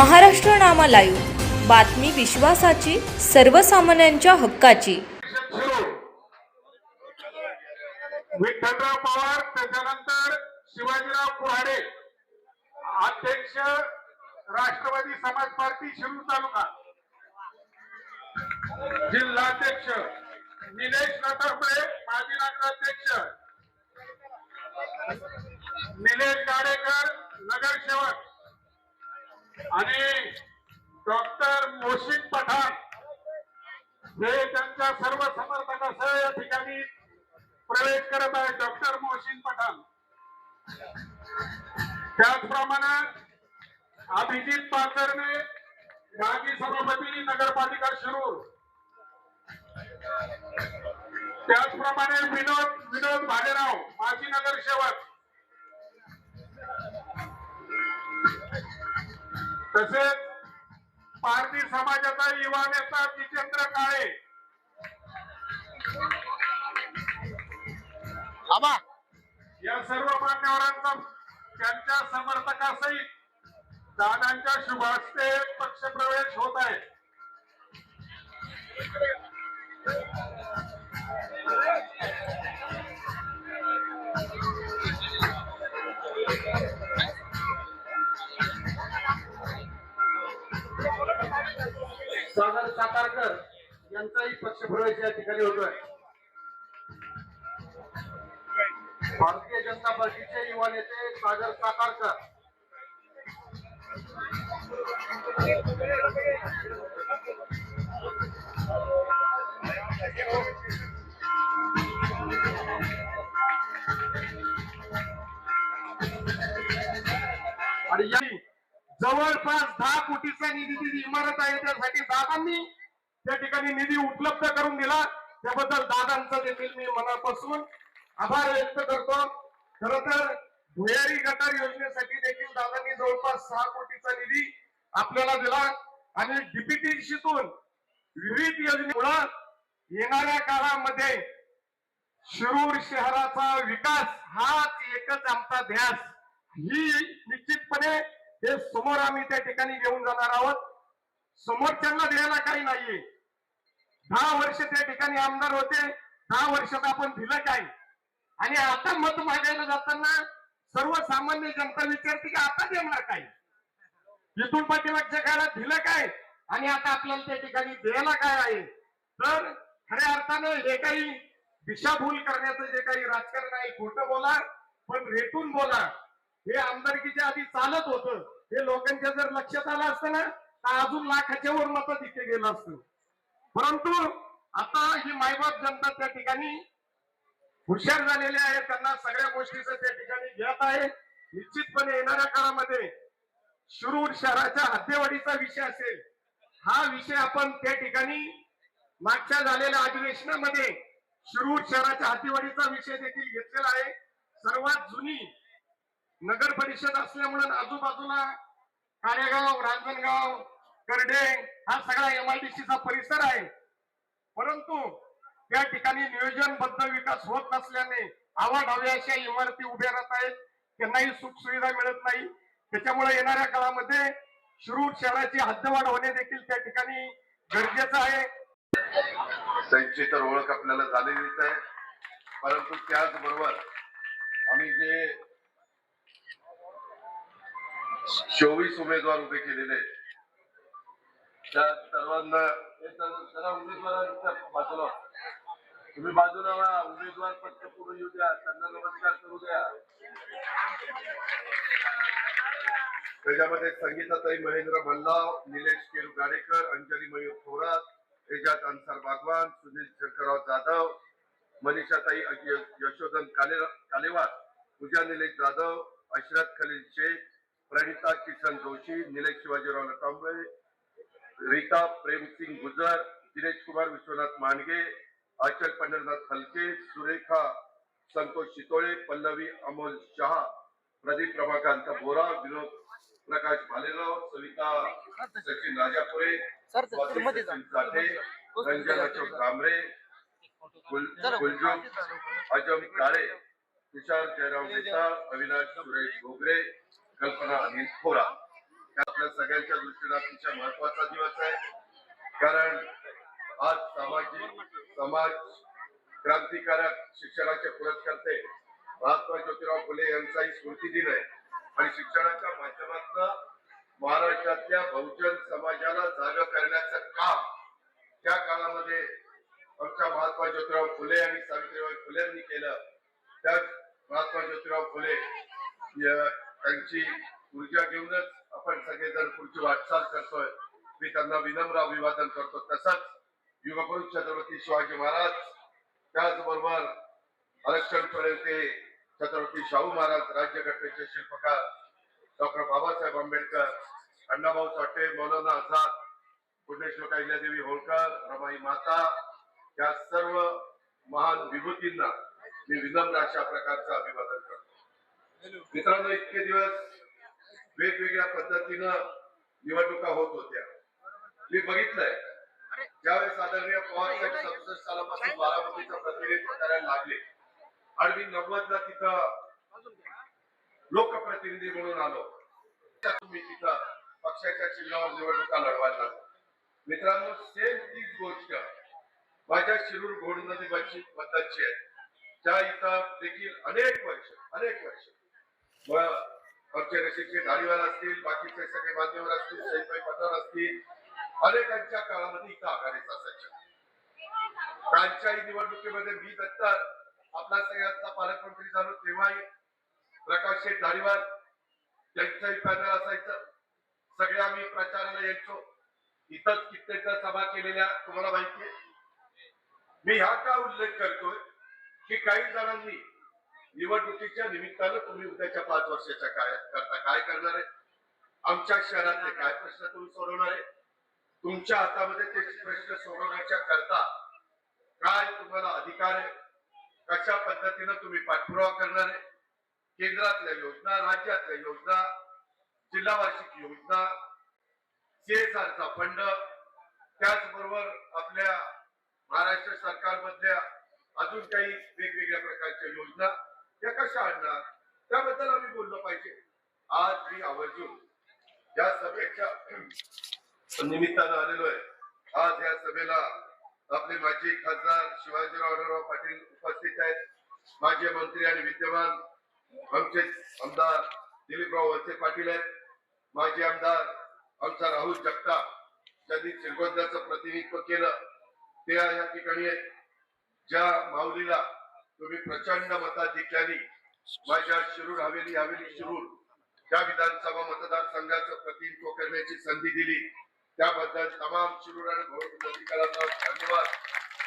Maharashtra Nama live. बातमी विश्वासाची सर्वसामान्यांच्या हक्काची. विठ्ठलराव पवार त्याच्यानंतर शिवाजीराव कुऱ्हाडे अध्यक्ष राष्ट्रवादी समाज पार्टी शिरूर तालुका. जिल्हाध्यक्ष निलेश नटरपडे माजी नगराध्यक्ष निलेश गाडेकर नगरसेवक. आणि डॉक्टर मोशिक पठाण हे त्यांच्या सर्व समर्थकासह या ठिकाणी प्रवेश करत आहे डॉक्टर मोहसिन पठाण. त्याचप्रमाणे अभिजित पाचरणे माजी सभापती नगरपालिका शिरूर. त्याचप्रमाणे विनोद विनोद भालेराव माजी नगरसेवक. तसेच पारधी समाजाचा युवा नेता जितेंद्र काळे. या सर्व मान्यवरांचा त्यांच्या समर्थकासहित दादांच्या शुभ हस्ते पक्षप्रवेश होत आहे. सागर सातारकर यांचाही पक्षप्रवेश या ठिकाणी होतोय. भारतीय जनता पार्टीचे युवा नेते सागर सातारकर. आणि या जवळपास दहा कोटीचा निधीची जी इमारत आहे त्यासाठी दादांनी त्या ठिकाणी निधी उपलब्ध करून दिला. त्याबद्दल दादांचा देखील मी मनापासून आभार व्यक्त करतो. खर तर भुयारी गटार योजनेसाठी देखील दादांनी जवळपास सहा कोटीचा निधी आपल्याला दिला. आणि डीपीटीसीतून विविध योजनेमुळं येणाऱ्या काळामध्ये शिरूर शहराचा विकास हाच एकच आमचा ध्यास. ही निश्चितपणे हे समोर आम्ही त्या ठिकाणी घेऊन जाणार आहोत समोरच्यांना द्यायला काही नाहीये. दहा वर्ष त्या ठिकाणी आमदार होते दहा वर्षात आपण दिलं काय आणि आता मत मागायला जाताना सर्वसामान्य जनता विचारते की आता देणार काय इथून पाठीमागच्या काळात दिलं काय? आणि आता आपल्याला त्या ठिकाणी द्यायला काय आहे? तर खऱ्या अर्थानं हे काही दिशाभूल करण्याचं जे काही राजकारण आहे खोटं बोला पण रेटून बोला. हे आमदारकीच्या आधी चालत होतं. हे लोकांच्या जर लक्षात आलं असतं ना तर अजून लाखाच्या वर मत तिथे गेलं असतं. परंतु आता ही मायबाप जनता त्या ठिकाणी हुशार झालेले आहे. त्यांना सगळ्या गोष्टीचं त्या ठिकाणी घेत आहे. निश्चितपणे येणाऱ्या काळामध्ये शिरूर शहराच्या हद्देवाडीचा विषय असेल हा विषय आपण त्या ठिकाणी मागच्या झालेल्या अधिवेशनामध्ये शिरूर शहराच्या हद्दीवाडीचा विषय देखील घेतलेला आहे. सर्वात जुनी नगर परिषद असल्यामुळे आजूबाजूला काळेगाव रांजणगाव करडे हा सगळा एमआयडीसीचा परिसर आहे. परंतु त्या ठिकाणी नियोजनबद्ध विकास होत नसल्याने आवाढाव्या अशा इमारती उभ्या राहत आहेत. त्यांनाही सुख सुविधा मिळत नाही. त्याच्यामुळे येणाऱ्या काळामध्ये शिरूर शहराची हद्दवाढ होणे देखील त्या ठिकाणी गरजेचं आहे. त्यांची तर ओळख आपल्याला झालेलीच आहे. परंतु त्याचबरोबर आम्ही जे चोवीस उमेदवार उभे केलेले आहेत, त्या सर्वांना हे उमेदवारांच्या बाजूला. तुम्ही बाजूला व्हा उमेदवार पत्र पुढे येऊ द्या त्यांना नमस्कार करू द्या. त्याच्यामध्ये संगीताताई महेंद्र भल्लाव निलेश केलू गाडेकर अंजली मयूर थोरात एजाज अन्सार बागवान सुनील शंकरराव जाधव मनीषाताई यशोधन काले कालेवार पूजा निलेश जाधव अशरथ खलील शेख प्रणिता किशन जोशी निलेश शिवाजीराव लटांबळे रीता प्रेमसिंग गुजर दिनेश कुमार विश्वनाथ मांडगे आचल पंढरनाथ हलके सुरेखा संतोष चितोळे पल्लवी अमोल शहा प्रदीप रमाकांत बोरा विनोद प्रकाश भालेराव सविता सचिन राजापुरे साठे रंजन अशोक कांबरे अजम काळे तुषार जयराम मेहता अविनाश सुरेश घोगरे कल्पना अनिल थोरा. हा आपल्या सगळ्यांच्या दृष्टीने अतिशय महत्त्वाचा दिवस आहे. कारण आज सामाजिक समाज क्रांतिकारक शिक्षणाचे पुरस्कर्ते महात्मा ज्योतिराव फुले यांचाही स्मृती दिन आहे. आणि शिक्षणाच्या माध्यमातून महाराष्ट्रातल्या बहुजन समाजाला जाग करण्याचं काम त्या काळामध्ये आमच्या महात्मा ज्योतिराव फुले आणि सावित्रीबाई फुले यांनी केलं. त्याच महात्मा ज्योतिराव फुले त्यांची ऊर्जा घेऊनच आपण सगळेजण पुढची वाटचाल करतोय. मी त्यांना विनम्र अभिवादन करतो. तसंच युगपुरुष छत्रपती शिवाजी महाराज त्याचबरोबर आरक्षण ते छत्रपती शाहू महाराज राज्यघटनेचे शिल्पकार डॉक्टर बाबासाहेब आंबेडकर अण्णाभाऊ साठे मौलाना आझाद पुण्यश्लोक अहिल्यादेवी होळकर रमाई माता या सर्व महान विभूतींना मी विनम्र अशा प्रकारचं अभिवादन करतो. मित्रांनो इतके दिवस वेगवेगळ्या पद्धतीनं निवडणुका होत होत्या. मी बघितलंय. ज्यावेळेस आदरणीय पवार साहेब सदुसष्ट सालापासून बारामतीचं प्रतिनिधित्व करायला लागले. आणि मी नव्वदला तिथं लोकप्रतिनिधी म्हणून आलो. मी तिथं पक्षाच्या चिन्हावर निवडणुका लढवायला लागलो मित्रांनो सेम तीच गोष्ट माझ्या शिरूर घोड नदी बद्दलची आहे. त्या इथं देखील अनेक वर्ष अनेक वर्ष मग आमचे धारीवाल असतील बाकीचे सगळे मान्यवर असतील सईबाई पठार असतील अनेकांच्या काळामध्ये इथं आघाडीचा असायच्या कालच्याही निवडणुकीमध्ये मी नंतर आपला सगळ्यांचा पालकमंत्री झालो तेव्हाही प्रकाश शेठ धारीवाल त्यांचंही पॅनल असायचं. सगळे आम्ही प्रचाराला यायचो. इथंच कित्येक सभा केलेल्या तुम्हाला माहिती मी हा का उल्लेख करतोय? की काही जणांनी निवडणुकीच्या निमित्तानं तुम्ही उद्याच्या पाच वर्षाच्या काय करता काय करणार आहे? आमच्या शहरातले काय प्रश्न तुम्ही सोडवणार आहे? तुमच्या हातामध्ये ते प्रश्न सोडवण्याच्या करता काय तुम्हाला अधिकार आहे? कशा पद्धतीनं तुम्ही पाठपुरावा करणार आहे? केंद्रातल्या योजना राज्यातल्या योजना जिल्हा वार्षिक योजना सीएसआरचा फंड त्याचबरोबर आपल्या महाराष्ट्र सरकारमधल्या अजून काही वेगवेगळ्या प्रकारच्या योजना या कशा आणणार? त्याबद्दल आम्ही बोललो पाहिजे. आज मी आवर्जून या सभेच्या निमित्तानं आलेलो आहे. आज या सभेला आपले माजी खासदार शिवाजीराव आढळराव पाटील उपस्थित आहेत. माजी मंत्री आणि विद्यमान आमचे आमदार दिलीपराव वळसे पाटील आहेत. माजी आमदार आमचा राहुल जगताप ज्यांनी श्रीगोंद्याचं प्रतिनिधित्व केलं. ते या ठिकाणी आहेत. ज्या माऊलीला तुम्ही प्रचंड मताधिक्याने माझ्या शिरूर हवेली हवेली शिरूर त्या विधानसभा मतदारसंघाचं प्रतिनिधित्व करण्याची संधी दिली. त्याबद्दल तमाम शिरूर आणि भोर धन्यवाद.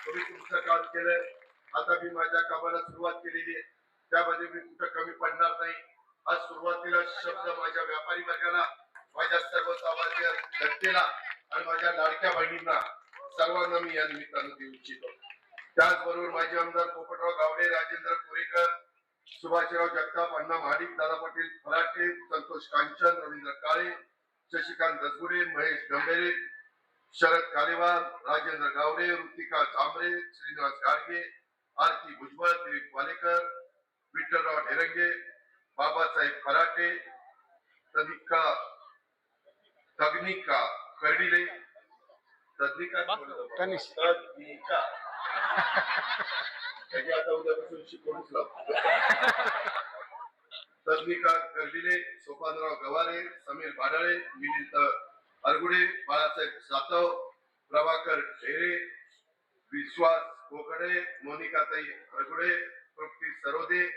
तुम्ही तुमचं काम केलंय. आता मी माझ्या कामाला सुरुवात केलेली आहे. त्यामध्ये मी कुठं कमी पडणार नाही. आज सुरुवातीला शब्द माझ्या व्यापारी वर्गाला माझ्या सर्व सामाजिक जनतेला आणि माझ्या लाडक्या बहिणींना सर्वांना मी या निमित्तानं देऊ इच्छितो. त्याचबरोबर माजी आमदार पोपटराव गावडे राजेंद्र कोरेकर सुभाषराव जगताप अण्णा महाडिक दादा पाटील फराटे संतोष कांचन रवींद्र काळे शशिकांत दसगुडे महेश गंभेरे शरद कालेवाल राजेंद्र गावडे ऋतिका चांबरे श्रीनिवास गाडगे आरती भुजबळ दिलीप वालेकर विठ्ठलराव ढेरंगे बाबासाहेब फराटे तनिका तग्निका कर्डिले तद्निका तनिष. त्याची आता उद्यापासून शिकवूनच लावतो तद्निका कर्डिले सोपानराव गवारे समीर बाडाळे मिलिंद अरगुडे बाळासाहेब सातव प्रभाकर ढेरे विश्वास कोकडे मोनिकाताई अरगुडे तृप्ती सरोदे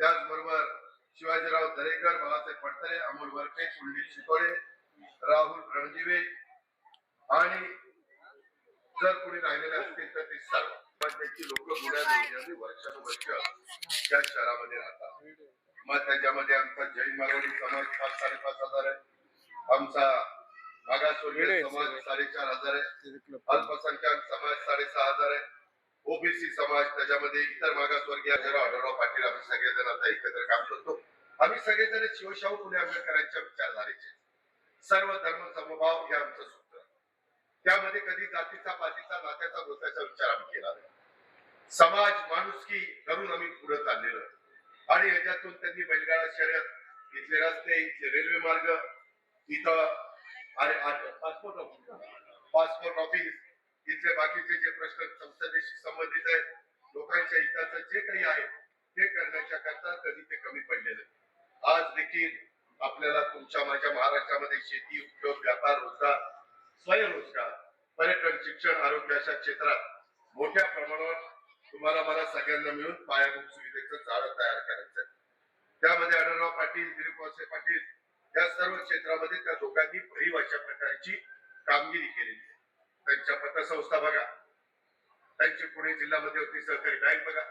त्याचबरोबर शिवाजीराव दरेकर बाळासाहेब पडतरे अमोल वरपे कुलदीप शितोळे राहुल रणदिवे आणि जर कोणी राहिलेले असतील तर ते सर्व. पण त्यांची लोक वर्षानुवर्ष त्या शहरामध्ये राहतात मग त्याच्यामध्ये आमचा जैन मारवाडी समाज पाच साडेपाच हजार आहे. आमचा मागासवर्गीय समाज साडेचार हजार आहे. अल्पसंख्याक समाज साडेसहा हजार आहे. ओबीसी समाज त्याच्यामध्ये इतर मागासवर्गीय आढळराव पाटील आम्ही सगळेजण आता एकत्र काम करतो. आम्ही सगळेजण शिवशाहू फुले आंबेडकरांच्या विचारधारेचे सर्व धर्म समभाव हे आमचं सूत्र त्यामध्ये कधी जातीचा पातीचा नात्याचा गोत्याचा विचार आम्ही केला नाही. समाज माणुसकी करून आम्ही पुढे चाललेलो आणि याच्यातून त्यांनी बैलगाडा शर्यत इथले रस्ते इथले रेल्वे मार्ग इथं आणि पासपोर्ट ऑफिस पासपोर्ट ऑफिस इथले बाकीचे जे प्रश्न संसदेशी संबंधित आहेत लोकांच्या हिताचं जे काही आहे ते करण्याच्या करता कधी ते कमी पडलेलं आहे. आज देखील आपल्याला तुमच्या माझ्या महाराष्ट्रामध्ये शेती उद्योग व्यापार रोजगार स्वयंरोजगार पर्यटन शिक्षण आरोग्य अशा क्षेत्रात मोठ्या प्रमाणावर तुम्हाला मला सगळ्यांना मिळून पायाभूत सुविधेचं जाळं तयार करायचं आहे. त्यामध्ये आढळराव पाटील दिलीपवासे पाटील या सर्व क्षेत्रामध्ये त्या दोघांनी भरीव अशा प्रकारची कामगिरी केलेली आहे. त्यांच्या पतसंस्था बघा. त्यांची पुणे जिल्ह्यामध्ये होती सहकारी बँक बघा.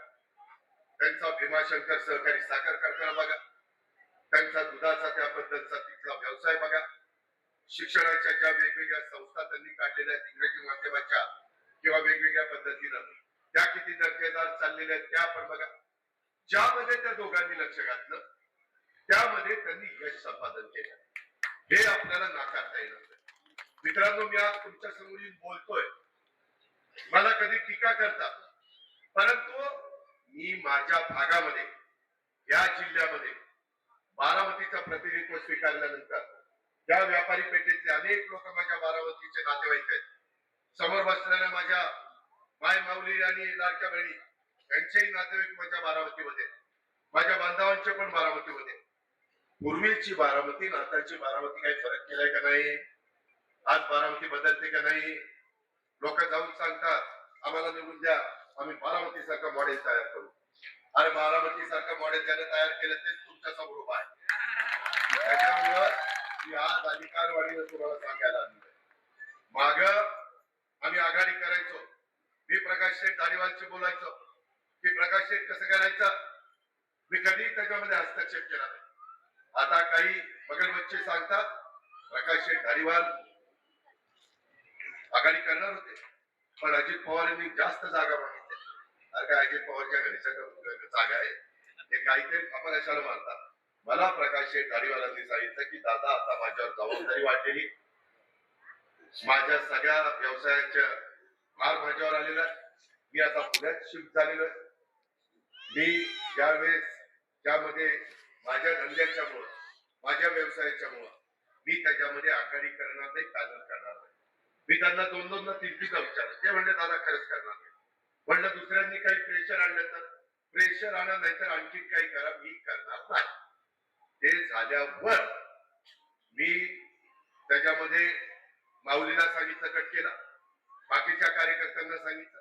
त्यांचा भीमाशंकर सहकारी साखर कारखाना बघा. त्यांचा दुधाचा त्या पद्धतीचा तिथला व्यवसाय बघा. शिक्षणाच्या ज्या वेगवेगळ्या संस्था त्यांनी काढलेल्या आहेत इंग्रजी माध्यमाच्या किंवा वेगवेगळ्या पद्धतीनं. त्या किती दर्जेदार चाललेल्या आहेत त्या पण बघा. ज्यामध्ये त्या दोघांनी लक्ष घातलं त्यामध्ये त्यांनी यश संपादन केलं. हे आपल्याला नाकारता येणार मित्रांनो मी आज तुमच्यासमोर येऊन बोलतोय. मला कधी टीका करतात परंतु मी माझ्या भागामध्ये या जिल्ह्यामध्ये बारामतीचं प्रतिनिधित्व स्वीकारल्यानंतर त्या व्यापारी पेठेतले अनेक लोक माझ्या बारामतीचे नातेवाईक आहेत. समोर बसलेल्या माझ्या माय माऊली आणि लाडक्या बहिणी यांचेही नातेवाईक माझ्या बारामतीमध्ये माझ्या बांधवांचे पण बारामतीमध्ये पूर्वीची बारामती नाताची बारामती काही फरक केलाय का नाही? आज बारामती बदलते का नाही? लोक जाऊन सांगतात आम्हाला निवडून द्या आम्ही बारामती सारखं मॉडेल तयार करू. अरे बारामती सारखं मॉडेल त्याने तयार केलं ते तुमच्यासमोर उभा आहे. त्याच्यामुळं मी आज अधिकारवाणीनं तुम्हाला सांगायला आलेलो आहे माग आम्ही आघाडी करायचो. मी प्रकाश शेठ धारीवालशी बोलायचो. की प्रकाश शेठ कसं करायचं? मी कधी त्याच्यामध्ये हस्तक्षेप केला नाही. आता काही बगलबच्चे सांगतात प्रकाश शेठ धारीवाल आघाडी करणार होते. पण अजित पवार यांनी जास्त जागा मागितली. अरे काय अजित पवारच्या घरीच्या जागा आहे? ते काहीतरी आपण अशाला मानतात. मला प्रकाश शेठ धारीवालांनी सांगितलं की दादा आता माझ्यावर जबाबदारी वाढलेली माझ्या सगळ्या व्यवसायाच्या भार माझ्यावर आलेला मी आता पुण्यात शिफ्ट झालेलो आहे. मी ज्यावेळेस त्यामध्ये माझ्या धंद्याच्या मुळे माझ्या व्यवसायाच्या मुळे मी त्याच्यामध्ये आघाडी करणार नाही सादर करणार नाही. मी त्यांना दोन दोनदा तीन तीनदा विचारलं. ते म्हणले दादा खरंच करणार नाही. म्हणलं दुसऱ्यांनी काही प्रेशर आणलं तर? प्रेशर आणा नाहीतर आणखी काही करा. मी करणार नाही. ते झाल्यावर मी त्याच्यामध्ये माऊलीला सांगितलं कट केला. बाकीच्या कार्यकर्त्यांना सांगितलं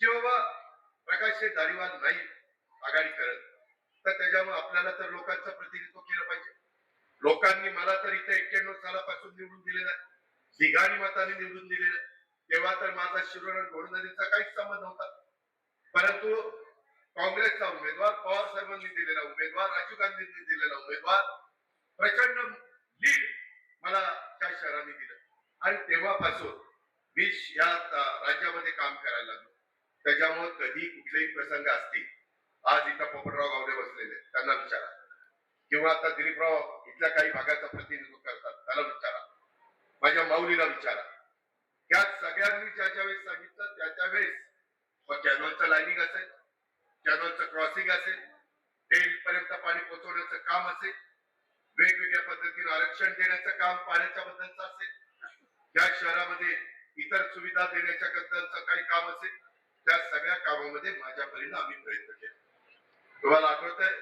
की बाबा प्रकाश हे दारीवाल नाही आघाडी करत. तर त्याच्यामुळे आपल्याला तर लोकांचं प्रतिनिधित्व केलं पाहिजे. लोकांनी मला तर इथे एक्क्याण्णव सालापासून निवडून दिलेलं आहे दिघाणी मताने निवडून दिलेलं आहे तेव्हा तर माझा शिरोरण घोड काहीच संबंध होता परंतु काँग्रेसचा उमेदवार पवार साहेबांनी दिलेला उमेदवार राजीव गांधींनी दिलेला उमेदवार प्रचंड लीड मला त्या शहरांनी दिलं. आणि तेव्हापासून मी या राज्यामध्ये काम करायला लागलो. त्याच्यामुळे कधी कुठलेही प्रसंग असतील. आज इथं पोपटराव गावडे बसलेले आहेत, त्यांना विचारा. किंवा आता दिलीपराव इथल्या काही भागाचं प्रतिनिधित्व करतात. त्याला विचारा. माझ्या माऊलीला विचारा. त्या सगळ्यांनी ज्याच्या वेळेस सांगितलं त्याच्या वेळेस. मग कॅनॉलचं लाईनिंग असेल कॅनॉलचं क्रॉसिंग असेल टेल पर्यंत पाणी पोहोचवण्याचं काम असेल वेगवेगळ्या पद्धतीने आरक्षण देण्याचं काम पाण्याच्या बद्दलचं असेल या शहरामध्ये इतर सुविधा देण्याच्या बद्दलचं काही काम असेल त्या सगळ्या कामामध्ये माझ्या परीने आम्ही प्रयत्न केला. तुम्हाला आठवत आहे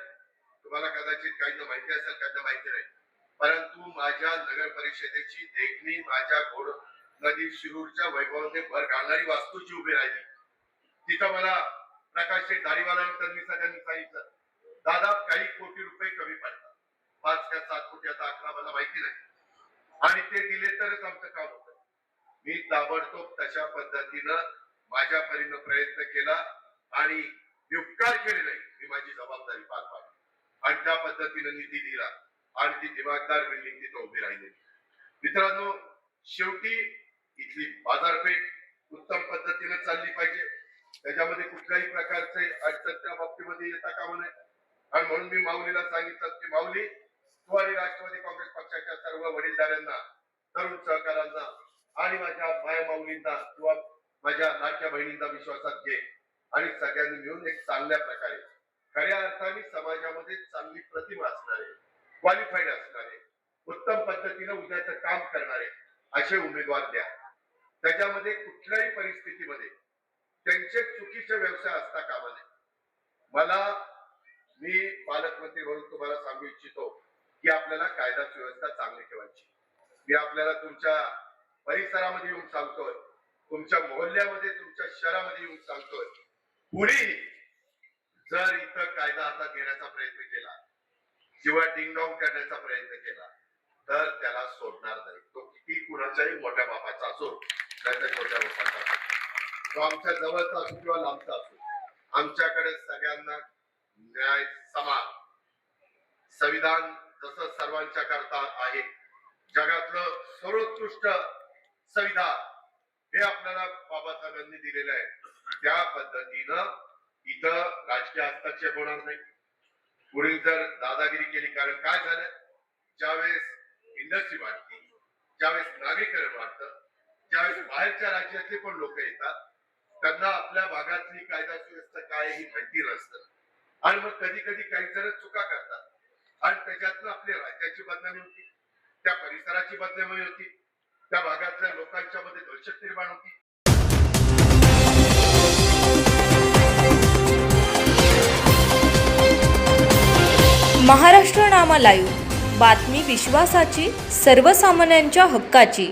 तुम्हाला कदाचित काहींना माहिती असेल काहींना माहिती नाही. परंतु माझ्या नगर परिषदेची देखणी माझ्या घोड नदी शिरूरच्या वैभवाने भर घालणारी वास्तूची उभी राहिली. तिथं मला प्रकाश शेठ धारीवालांनी मी सगळ्यांनी सांगितलं दादा काही कोटी रुपये कमी पडतात. पाच का सात कोटी आता अकरा मला माहिती नाही. आणि ते दिले तरच आमचं काम होतं. मी ताबडतोब तशा पद्धतीनं माझ्या परीनं प्रयत्न केला आणि उपकार केले नाही. मी माझी जबाबदारी पार पाडली. आणि त्या पद्धतीनं निधी दिला. आणि ती दिमागदार बिल्डिंग तिथं उभी राहिली मित्रांनो शेवटी इथली बाजारपेठ उत्तम पद्धतीने चालली पाहिजे. त्याच्यामध्ये कुठल्याही प्रकारचे अडचण त्या बाबतीमध्ये येता कामा नये. आणि म्हणून मी माऊलीला सांगितलं की माऊली तू आणि राष्ट्रवादी काँग्रेस पक्षाच्या सर्व वडीलधाऱ्यांना तरुण सहकारांना आणि माझ्या माय माऊलींना किंवा माझ्या लाडक्या बहिणींना विश्वासात घे. आणि सगळ्यांनी मिळून एक चांगल्या प्रकारे खऱ्या अर्थाने समाजामध्ये चांगली प्रतिमा असणारे क्वालिफाईड असणारे उत्तम पद्धतीने करणारे असे उमेदवार द्या. त्याच्यामध्ये कुठल्याही परिस्थितीमध्ये त्यांचे चुकीचे व्यवसाय असता कामा नये. मला मी पालकमंत्री म्हणून तुम्हाला सांगू इच्छितो की आपल्याला कायदा सुव्यवस्था चांगली ठेवायची. मी आपल्याला तुमच्या परिसरामध्ये येऊन सांगतोय. तुमच्या मोहल्ल्यामध्ये तुमच्या शहरामध्ये येऊन सांगतोय. कुणी जर इथं कायदा हातात घेण्याचा प्रयत्न केला किंवा डिंगडॉंग करण्याचा प्रयत्न केला तर त्याला सोडणार नाही. तो किती कुणाच्याही मोठ्या बापाचा असो त्याच्या छोट्या बापाचा असो. तो आमच्या जवळचा असो किंवा लांबचा असो आमच्याकडे सगळ्यांना न्याय समान. संविधान जसं सर्वांच्या करता आहे जगातलं सर्वोत्कृष्ट संविधान. हे आपल्याला बाबासाहेबांनी दिलेलं आहे. त्या पद्धतीनं इथं राजकीय हस्तक्षेप होणार नाही. पुढील जर दादागिरी केली कारण काय झालं? ज्यावेळेस इंडस्ट्री वाढती ज्यावेळेस नागरीकरण वाढतं ज्यावेळेस बाहेरच्या राज्यातले पण लोक येतात त्यांना आपल्या भागातली कायदा सुव्यवस्था काय ही माहिती नसतं. आणि मग कधी कधी काही जण चुका करतात. आणि त्याच्यातनं आपल्या राज्याची बदनामी होती. त्या परिसराची बदनामी होती. त्या भागातल्या लोकांच्या मध्ये दहशत निर्माण होती. महाराष्ट्र नामा लाईव्ह. बातमी विश्वासाची सर्वसामान्यांच्या हक्काची.